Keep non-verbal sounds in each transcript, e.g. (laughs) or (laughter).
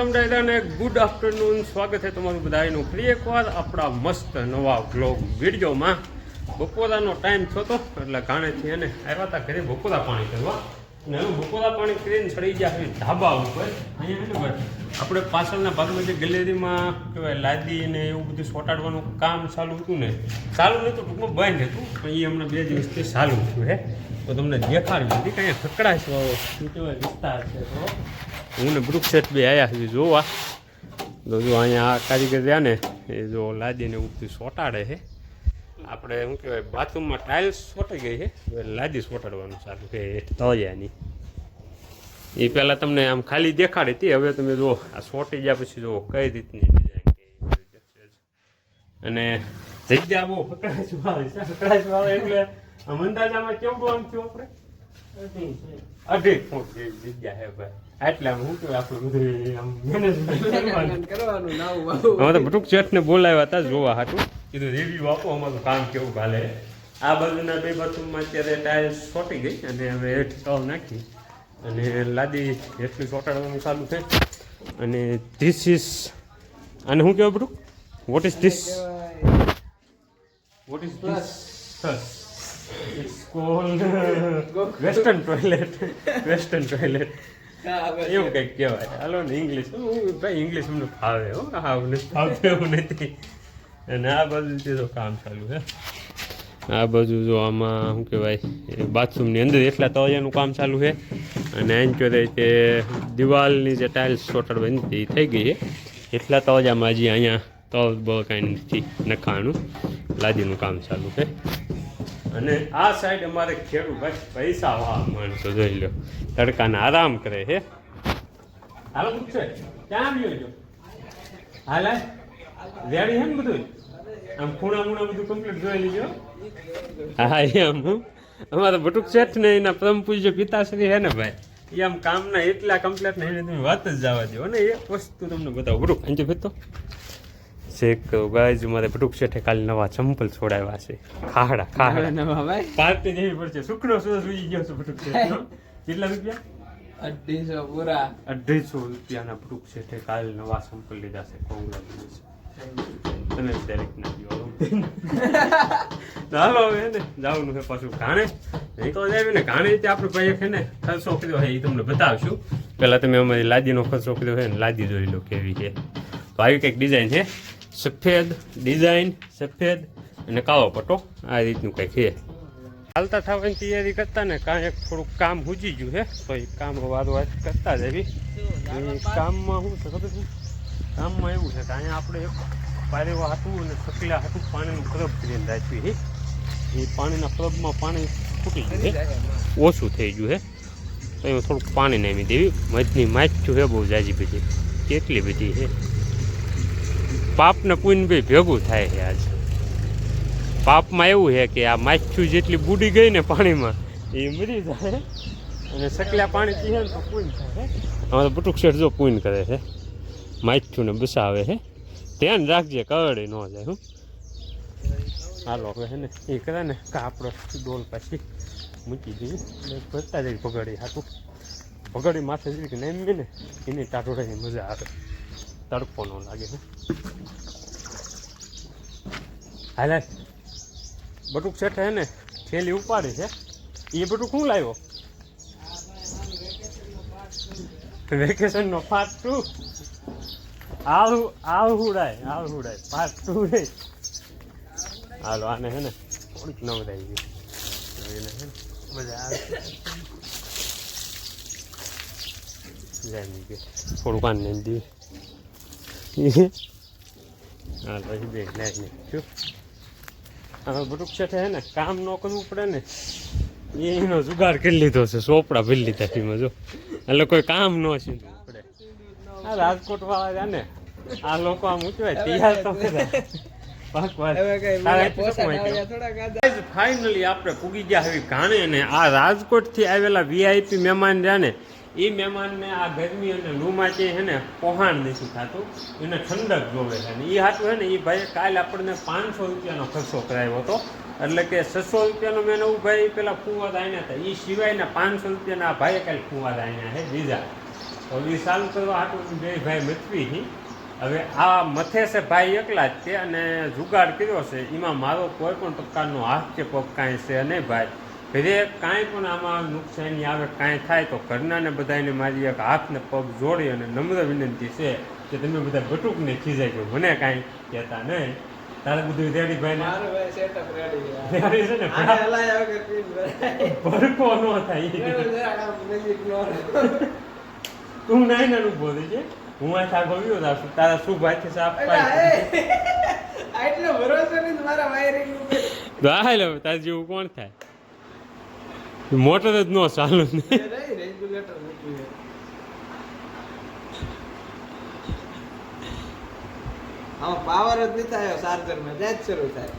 સમજાયદાને good afternoon સ્વાગત છે તમારું બધાનું. ફરી એકવાર આપણા મસ્ત નવા બ્લોગ વિડીયોમાં. બપોરાનો ટાઈમ થતો એટલે ગાણેથી એને આવ્યા હતા ઘરે બપોરા પાણી કરવા. અને હવે બપોરા પાણી કરીને ચડી ગયા ઢાબા ઉપર. અહીંયા ભાઈ, આપણે પાછળના ભાગમાં જે ગેલેરીમાં કહેવાય લાદી ને એવું બધું સોટાડવાનું કામ ચાલુ હતું ને, ચાલુ નહોતું ટૂંકમાં બંધ હતું, પણ એ હમણાં બે દિવસથી ચાલુ થયું હે? તો તમને દેખાડ્યું હતી કે અહીંયા ખકડાશ કહેવાય વિસ્તાર છે થોડો હું ને વૃક્ષેટ બે આવ્યા છીએ, જોવા. તો જો અહીંયા આ કારીગર રહ્યા ને, એ જો લાદીને ઉપરથી સોટાડે છે. આપણે શું કહેવાય, બાથરૂમમાં ટાઇલ્સ સોટાઈ ગઈ છે. હવે લાદી સોટાડવાનું સારું છે તળિયાની એ પહેલાં તમને આમ ખાલી દેખાડી હતી, હવે તમે જો આ સોટી ગયા પછી જો કઈ રીતની કે. અને જગ્યા બહુ ફકડાશ વાળી છે ફકડાશ વાળા એટલે આમ અંદાજામાં કેવડું આમ આપણે? અઢી ફૂટ જગ્યા છે ભાઈ. એટલે આમ શું કહેવાય આપણું બધું આમ મેનેજમેન્ટ કરવાનું. નાવું અમે તો બટુક શેઠને બોલાવ્યા હતા જોવા હાટું. કીધું રિવ્યુ આપો અમારું કામ કેવું ભાલે. આ બાજુના બે બાથરૂમમાં અત્યારે ટાઇલ્સ છોટી ગઈ અને હવે હેઠ તળ નાખી. અને લાદી એટલી ચોટાડવાનું ચાલુ છે. અને ધીસ ઇઝ અને શું કહેવાય Batuk? What is this what is this it's called western toilet western toilet એવું કંઈક કહેવાય. હાલો ને ઇંગ્લિશ હું ભાઈ ઇંગ્લિશ અમને ફાવે હો હા મને ફાવતું એવું નથી. અને આ બાજુ તો કામ ચાલુ છે. આ બાજુ જો આમાં, શું કહેવાય બાથરૂમની અંદર એટલા તવાજાનું કામ ચાલુ છે. અને એમ કહેવાય કે દિવાલની જે ટાઇલ્સ ચોટાડવાની હતી, એ થઈ ગઈ છે. એટલા તવાજામાં હજી અહીંયા તવ બળ કાંઈ નથી, નખાણું. લાદીનું કામ ચાલુ છે. અને આ સાઈડ અમારે ખેડૂત પૈસા વાળા માણસો જોઈ લો. તડકાને આરામ કરે હે. હાલો પૂછે ક્યાં આવ્યો છો? હાલે? રેડી છે ને બધું? આમ ખૂણા મૂણા બધું કમ્પ્લીટ જોઈ લીજો. હા, એમ હું. અમારા બટુક શેઠ ને એના પરમ પૂજ્ય પિતાશ્રી હે ને ભાઈ. એ આમ કામના એટલા કમ્પ્લેટ નહીં તમે વાત જ જવા દો અને એક વસ્તુ તમને બતાવું. બટુક અંજુ ભીતો ચેક કરો ગાઈઝ મારે બટુક શેઠે કાલે નવા ચંપલ છોડાવ્યા છે. ખાડા ખાડા. નવા ભાઈ. પાર્ટી જેવી પડશે. સુકનો સુરત સુઈ ગયો છે બટુક શેઠનો કેટલા રૂપિયા? અઢીસો પૂરા. અઢીસો રૂપિયાના બટુક શેઠે કાલે નવા ચંપલ લીધા છે. કોંગ્રેચ્યુલેશન તમે ડાયરેક્ટ ના ગયો ચાલો (laughs) હવે ને જવાનું છે પાછું ઘાણે. નહીં તો જાય ને ઘાણે રીતે આપણે ભાઈ છે ને ખર્ચો કર્યો છે એ તમને બતાવશું. પહેલાં તમે અમારી લાદીનો ખર્ચો કર્યો છે ને લાદી જોઈ લો કેવી છે. તો આવી કંઈક ડિઝાઇન છે. સફેદ ડિઝાઇન સફેદ અને કાળો પટ્ટો. આ રીતનું કંઈક છે. હાલતા થવાની તૈયારી કરતા ને કાંઈ એક થોડુંક કામ હુજી ગયું છે તો એ કામ વારો વાત કરતા જ એવી એ કામમાં શું છે ખબર છે? કામમાં એવું છે કે અહીંયા આપણે એક પારેવા હાટું અને સકલા હાટું પાણીનું પ્રબ કરીને રાખ્યું છે. એ પાણીના પ્રબમાં પાણી ફૂટી ગયું છે. ઓછું થઈ ગયું છે. તો એમાં થોડુંક પાણી નામી દેવી. મધની માછું છે બહુ જાજી બધી. કેટલી બધી છે. પાપને પૂન ભાઈ ભેગું થાય છે આજ. પાપમાં એવું છે કે આ માછું જેટલી બુડી ગઈ ને પાણીમાં, એ મરી જાય. અને સકલા પાણી પીએ ને તો પૂન થાય અમારે બટુક શેઠ જો પૂન કરે છે. માછું ને બસાવે છે. ધ્યાન રાખજે કવડે ન જાય, હું. હાલો, હવે છે ને, એ કરે ને આપણો ડોલ પાછી મૂકી દઈએ ભરતા જઈ પગડી હાથું પગડી માથે જઈ કે નહીં ને, એની ટાટોડાની મજા આવે. તડકો ન લાગે ને હાલે. બટુક શેઠે હે ને થેલી ઉપાડી છે. એ બટુક શું લાવ્યો? વેકેશન નો પાર્ટ ટુ આવ આવ હુડાય આળુ હુડાય. પાર્ટ ટુ રે. હાલો, આને હે ને થોડીક નવરાઈ ગઈ. એને હે ને મજા આવે. જાય થોડુંક આને લઈને બે શું હવે બટુક શેઠે ને કામ ન કરવું પડે ને એનો જુગાડ કરી લીધો છે સોપડા ભરી લીધા એમાં જો. એટલે કોઈ કામ ન છે. પડે આ રાજકોટ વાળા જાને આ લોકો આમ ઉચવાય તૈયાર તો ફાઇનલી આપણે પૂગી ગયા હવે ઘાણે ને આ રાજકોટથી આવેલા વીઆઈપી મહેમાન રહ્યા ને એ મહેમાનને આ ગરમી અને લૂમાં છે હે ને પહોંણ નથી થતું, એને ઠંડક જોવે છે. અને એ હાથું હે ને એ ભાઈ કાલે આપણને પાંચસો રૂપિયાનો ખર્ચો કરાવ્યો હતો. એટલે કે છસો રૂપિયાનો મેં નવું ભાઈ પેલા ફુવાદ આવ્યા હતા. એ સિવાયના પાંચસો રૂપિયાના આ ભાઈએ કાલે ફુવાદ આવ્યા છે બીજા હવે એ ચાલુ કરવા હાટું બે ભાઈ મચવી હી હવે આ મથે છે ભાઈ એકલા જ છે અને જુગાડ કર્યો છે. એમાં મારો કોઈ પણ પ્રકારનો હાથ કે પગ કાંઈ છે નહીં ભાઈ. ઘરે કાંઈ પણ આમાં નુકસાની આવે કાંઈ થાય તો ઘરનાને બધાને મારી એક હાથને પગ જોડી અને નમ્ર વિનંતી છે કે તમે બધા બટુકને ખીજાઈ ગયો મને કાંઈ કહેતા નહીં. તારે બધું રેડી ભાઈ છે. (laughs) રેડી છે ને. (laughs) ભડકો ન થાય. (laughs) તું થઈ નાઈ નાનું બોલે છે. હું આ શાક આવ્યો હતા તારા શું ભાઈ સાફ અલા, એ. આ એટલો ભરોસો નહીં મારા વાયરિંગ હા હાલ તારા જેવું કોણ થાય? મોટર જ ન ચાલુ. છે. પાવર જ નથી આવ્યો ચાર્જરમાં ત્યાં જ શરૂ થાય.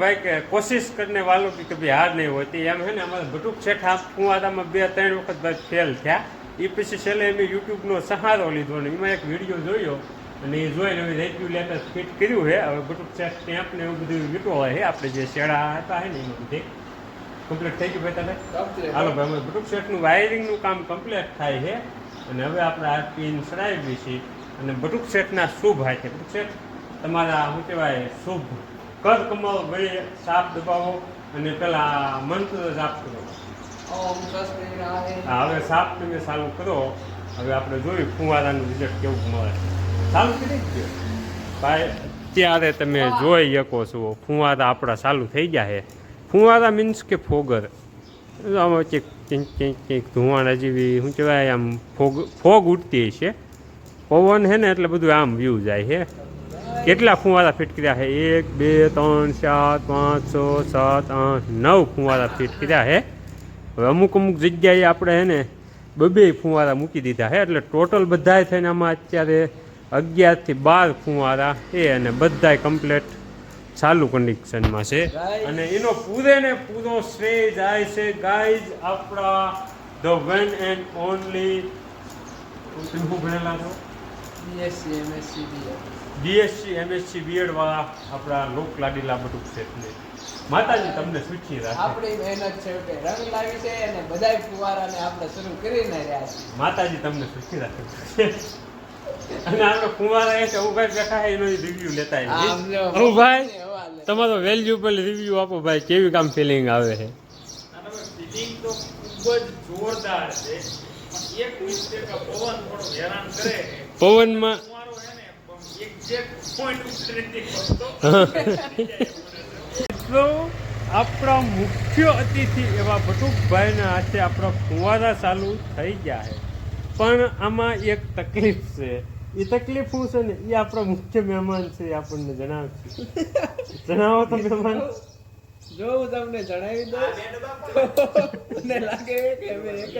ભાઈ કે કોશિશ કરીને વાલો કે કભી હાર નહીં હોતી એમ હે ને અમારે બટુક છે આ કુવાદામાં બે ત્રણ વખત ભાઈ ફેલ થયા. એ પછી છેલ્લે એમ યુટ્યુબનો સહારો લીધો ને એમાં એક વીડિયો જોયો અને એ જોઈને હવે રેગ્યુલેટર ફિટ કર્યું છે. હવે બટુક શેઠ સ્ટેમ્પ ને એવું બધું વીટો હોય છે. આપણે જે શેડા હતા હે ને એમાં બધે. કમ્પ્લીટ થઈ ગયું ભાઈ તને. હાલો ભાઈ અમે બટુક સેટનું વાયરિંગનું કામ કમ્પ્લીટ થાય છે. અને હવે આપણે આ પિન સડાવી છીએ. અને બટુક સેટના શુભ હાય છે. બટુક સેટ તમારા શું કહેવાય શુભ. કદ કમાવો ગળે સાપ દબાવો. અને પેલા મંત્ર જાપ કરો. હવે સાપ તમે ચાલુ કરો. હવે આપણે જોયું ફુવારાનું રિઝલ્ટ કેવું મળે. છે ચાલુ કરી જ ભાઈ ત્યારે તમે જોઈ શકો છો ફુવારા આપણા ચાલુ થઈ ગયા છે. ફુવારા મીન્સ કે ફોગર. આમાં કંઈક કંઈક કંઈક કંઈક ધુવાણા જેવી શું કહેવાય આમ ફોગ ફોગ ઉડતી છે. પવન છે ને એટલે બધું આમ વ્યૂ જાય છે કેટલા ફુવારા ફિટ કર્યા છે એક, બે, ત્રણ, ચાર, પાંચ, છ, સાત, આઠ, નવ ફુવારા ફિટ કર્યા છે હવે અમુક અમુક જગ્યાએ આપણે છે ને બબે ફુવારા મૂકી દીધા છે એટલે ટોટલ બધાય થઈને આમાં અત્યારે અગિયારથી બાર ફુવારા એ અને બધાય કમ્પ્લેટ ચાલુ કન્ડિશનમાં છે. અને એનો પૂરે ને પૂરો શ્રેય જાય છે. ગાઈઝ આપણા ધ વન એન્ડ ઓનલી શું ભણેલા છો? BSc MSc. BSc MSc BEd વાળા આપણા લોક લાડીલા બટુક છે માતાજી તમને સુખી રાખે. આપણી મહેનત છે કે રંગ લાવી છે અને બધાય ફુવારાને આપણે શરૂ કરીને રહ્યા છે માતાજી તમને સુખી રાખે. (laughs) અને આપણે કુંવારા એ ઉભાઈ બેઠા એનો રિવ્યુ લેતા હવા લે. તમારો વેલ્યુબલ રિવ્યુ આપો ભાઈ કેવી કામ ફિલિંગ આવે છે? ફિટિંગ તો ખૂબ જ જોરદાર છે. એક મિસ્ટેક પવન થોડો હેરાન કરે પવનમાં? આપણા મુખ્ય અતિથિ એવા ભટુકભાઈના હાથે આપણા ફુવારા ચાલુ થઈ ગયા છે. પણ આમાં એક તકલીફ છે. એ તકલીફ શું છે ને? એ આપણા મુખ્ય મહેમાન છે આપણને જણાવશે. જણાવો તો મહેમાન. જો હું તમને જણાવી દઉં મને લાગે કે અમે એક જ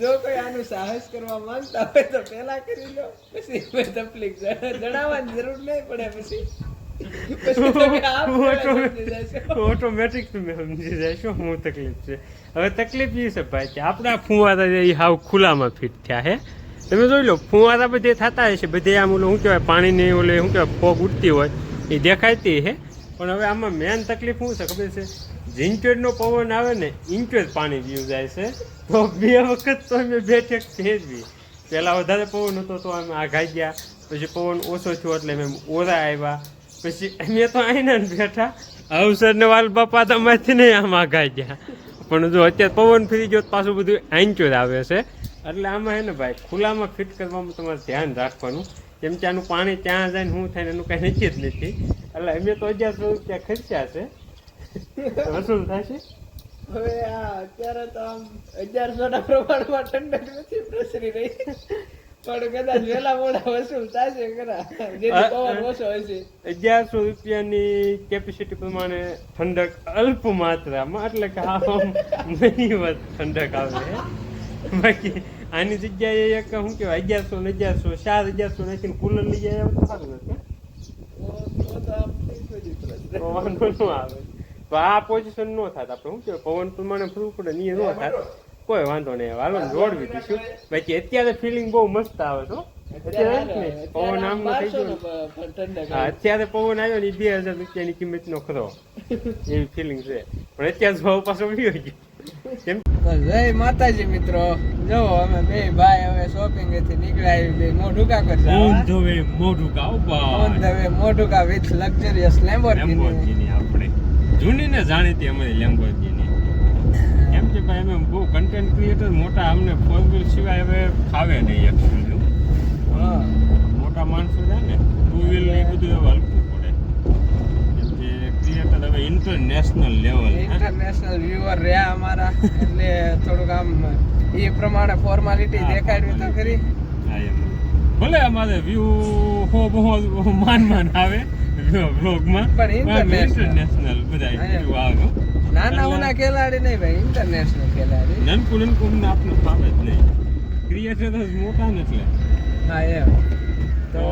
જો. કોઈ આનું સાહસ કરવા માંગતા હોય તો પહેલા કરી લો. પછી અમે તકલીફ જણાવવાની જરૂર નહીં પડે પછી. (laughs) ઓટોમેટિક તમે સમજી જશો હું તકલીફ છે. હવે તકલીફ એ છે ભાઈ કે આપણા ફુવારા એ હાવ ખુલ્લામાં ફિટ થયા છે તમે જોઈ લો, ફુવારા બધે થતા હશે બધે આમ ઓલું, શું કહેવાય, પાણીની ઓલે, શું કહેવાય ફોગ ઉડતી હોય. એ દેખાતી હે. પણ હવે આમાં મેન તકલીફ શું છે ખબર છે? ઝીંચોડનો પવન આવે ને ઇંચોડ પાણી પીવું જાય છે. તો બે વખત તો અમે બે ઠેક ફેરવી પહેલાં વધારે પવન હતો તો અમે આઘાઈ ગયા. પછી પવન ઓછો થયો એટલે અમે ઓરા આવ્યા. પછી અમે તો આવીને બેઠા. અવસર ને વાલ બાપા તમારથી નહીં આમ આઘાઈ ગયા. પણ જો અત્યારે પવન ફરી ગયો તો પાછું બધું આંચો આવે છે. એટલે આમાં હે ને ભાઈ ખુલ્લામાં ફિટ કરવામાં તમારે ધ્યાન રાખવાનું. કેમ કે આનું પાણી ત્યાં જાય ને શું થાય એનું કાંઈ નક્કી જ નથી એટલે અમે તો અગિયારસો રૂપિયા ખર્ચ્યા છે. વસૂલ થશે? હવે આ અત્યારે તો આમ અગિયારસો ના પ્રમાણમાં ઠંડક નથી પ્રસરી રહી. પણ કદાચ વેલા મોડા વસૂલ થશે ખરા. જેથી પવન ઓછો હશે અગિયારસો રૂપિયાની કેપેસિટી પ્રમાણે ઠંડક અલ્પ માત્રામાં એટલે કે આમ નહીવત ઠંડક આવે. બાકી આની જગ્યાએ એક શું કહેવાય અગિયારસો ને અગિયારસો ચાર અગિયારસો નાખીને કુલર લઈ જાય તો સારું વાંધો ન આવે. તો આ પોઝિશન ન થાત આપણે શું કહેવાય પવન પ્રમાણે ફરવું પડે ને એ ન થાત કોઈ વાંધો નહીં હાલો ને જોડવી દઈશું બાકી અત્યારે ફિલિંગ બહુ મસ્ત આવે છો. પવન આમ થઈ ગયો અત્યારે પવન આવ્યો ને બે હજાર રૂપિયાની કિંમતનો ખરો. (laughs) એવી ફિલિંગ છે. પણ અત્યારે ભાવ પાછો ગયો. કેમ? તો જય માતાજી મિત્રો. જો અમે બે ભાઈ હવે શોપિંગથી નીકળ્યા બે મોઢુકા પર ઓન ધ વે મોઢું કા ઓન ધ વે મોઢુકા વિથ લક્ઝરિયસ લેમ્બોર્ગિની આપણે. જૂની ને જાણીતી અમે લેમ્બોર્ગિની એમ કે ભાઈ અમે બહુ કન્ટેન્ટ ક્રિએટર મોટા અમને ફોર વ્હીલ સિવાય હવે ફાવે નહીં એકચ્યુઅલી હા. મોટા માણસો છે ને ટુ વ્હીલ એ બધું હવે હલકું પડે. કેમ કે ક્રિએટર હવે ઇન્ટરનેશનલ લેવલ ઇન્ટરનેશનલ વ્યુઅર રહ્યા અમારા. એટલે થોડુંક આમ એ પ્રમાણે ફોર્માલિટી દેખાડવી તો ખરી. ભલે અમારે વ્યૂ હો બહુ માન માન આવે વ્લોગમાં પણ ઇન્ટરનેશનલ બધા વ્યૂ આવે. નાના ઉના ખેલાડી નહીં ભાઈ ઇન્ટરનેશનલ ખેલાડી. નનકુ નનકુ આપનું ફાવે જ નહીં. ક્રિએટર જ મોટા ને એટલે. હા એમ. તો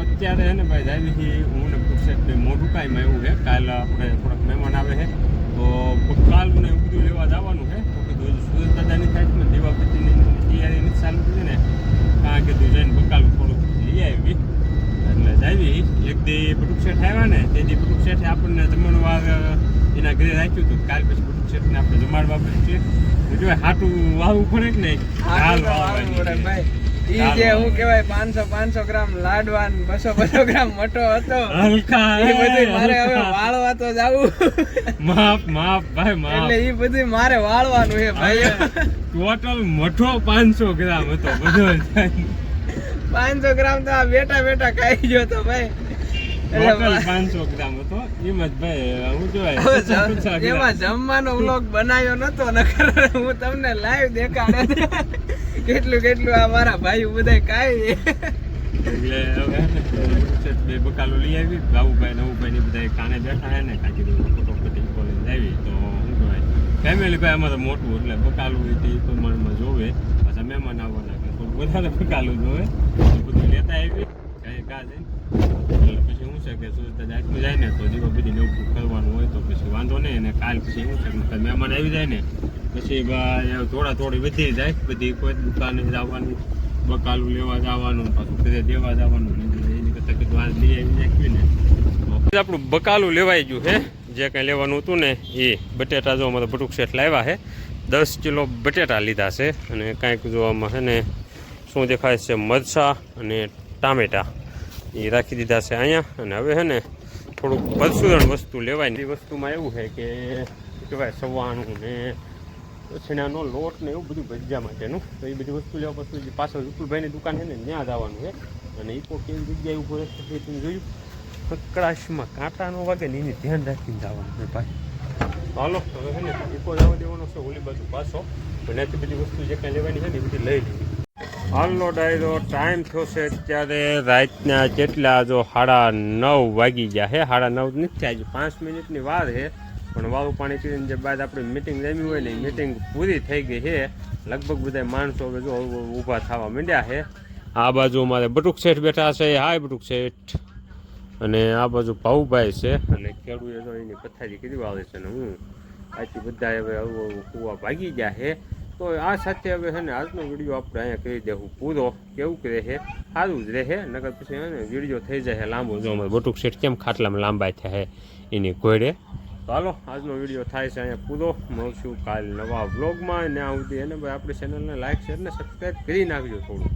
અત્યારે હે ને ભાઈ જાય હું ને પૂછે મોટું કાંઈ એવું છે કાલ આપણે થોડાક મહેમાન આવે છે તો કાલ ને એવું બધું લેવા જવાનું છે. તો કીધું સુરત દાદાની સાઈડમાં દીવાપતિની તૈયારી નથી ચાલુ કરી ને. કારણ કીધું જઈને બકાલ થોડુંક લઈ આવી. એટલે જાવી એક દી બટુક શેઠ આવ્યા ને તે દી બટુક શેઠે આપણને જમણવાર એના ઘરે રાખ્યું હતું. કાલ પછી બટુક શેઠને આપણે જમાડવા પડશે. એટલે હાટું વાવવું પડે કે નહીં? હાલ વાવવાનું ભાઈ. ઈ જે હું કહેવાય પાંચસો પાંચસો ગ્રામ લાડવાન બસો બસો ગ્રામ મોટો હતો હલકા એ બધું મારે હવે વાળવા તો જાવું. માફ માફ ભાઈ માફ. એટલે ઈ બધું મારે વાળવાનું છે ભાઈ. ટોટલ મઠો પાંચસો ગ્રામ હતો બધો પાંચસો ગ્રામ તો આ બેટા બેટા ખાઈ ગયો તો ભાઈ. ટોટલ પાંચસો ગ્રામ હતો. એમ જ ભાઈ હું જોવાય એમાં જમવાનો વ્લોગ બનાવ્યો નતો નકર હું તમને લાઈવ દેખાડે. કેટલું કેટલું? આ મારા ભાઈ બધા કાઈ એટલે બે બકાલો લઈ આવી. બાબુભાઈ, નવુભાઈ ને બધા કાને બેઠા હે ને કાંઈ કીધું ફોટો કટિંગ કોલેજ આવી. તો શું કહેવાય ફેમિલી ભાઈ અમારે મોટું એટલે બકાલું તે પ્રમાણમાં જોવે. પાછા મહેમાન આવવાના થોડું વધારે બકાલું જોવે. બધું લેતા આવી. કાંઈ કા જઈને પછી શું છે કે સુરત જાતનું જાય ને, તો દીવા બધી નવું કરવાનું હોય તો પછી વાંધો નહીં. અને કાલ પછી શું છે મહેમાન આવી જાય ને પછી થોડા થોડી વધી જાય બધી કોઈ દુકાને જવાની બકાલું લેવા જવાનું પાછું ઘરે દેવા જવાનું એની કરતાં કીધું આ લઈ આવી નાખ્યું ને આપણું બકાલું લેવાઈ ગયું હે જે કંઈ લેવાનું હતું ને એ બટેટા જો અમારે ભટુક શેઠ લાવ્યા છે દસ કિલો બટેટા લીધા છે અને કાંઈક જોવામાં છે ને શું દેખાય છે મરચાં અને ટામેટાં એ રાખી દીધા છે અહીંયા અને હવે છે ને થોડુંક પરસુરણ વસ્તુ લેવાય એ વસ્તુમાં એવું છે કે કહેવાય સવાણું ને છેણાનો લોટ ને એવું બધું ભજીયા માટેનું. તો એ બધી વસ્તુ લેવા પછી પાછળ વિપુલભાઈની દુકાન છે ને, ત્યાં જવાનું છે. અને તો કેવી જગ્યાએ ઊભો રહેશે તમે જોયું? કકડાશમાં કાંટા ન વાગે ને એને ધ્યાન રાખીને જવાનું છે ભાઈ. હાલો, હવે છે ને ઇકો જવા દેવાનો છે ઓલી બાજુ પાછો. એનાથી બધી વસ્તુ જે કાંઈ લેવાની છે ને એ બધી લઈ લીધી હાલો ડાયરો, ટાઈમ થયો છે અત્યારે રાતના કેટલા? જો સાડા નવ વાગી ગયા છે. સાડા નવ નથી થયા પાંચ મિનિટની વાર છે. પણ વાવ પાણી પીને જે બાદ આપણી મિટિંગ જમી હોય ને મિટિંગ પૂરી થઈ ગઈ છે. લગભગ બધા માણસો હવે જો ઊભા થવા માંડ્યા છે. આ બાજુ અમારે બટુક શેઠ બેઠા છે. હાય બટુક શેઠ અને આ બાજુ ભાઉભાઈ છે. અને ખેડૂએ તો એની પથારી કીધી વાવે છે ને હું. આથી બધા હવે આવું કૂવા ભાગી ગયા છે. તો આ સાથે હવે છે ને આજનો વીડિયો આપણે અહીંયા કરી દેવું પૂરો. કેવું કે રહે? સારું જ રહે. નકર પછી વીડિયો થઈ જાય લાંબો. જો અમારે બટુક શેઠ કેમ ખાટલામાં લાંબા થયા છે એની ઘોડે? હાલો, આજનો વીડિયો થાય છે અહીંયા પૂરો. મળશું કાલ નવા વ્લોગમાં ને આ સુધી એને ભાઈ, આપણી ચેનલને લાઈક શેર ને સબસ્ક્રાઈબ કરી નાખજો થોડું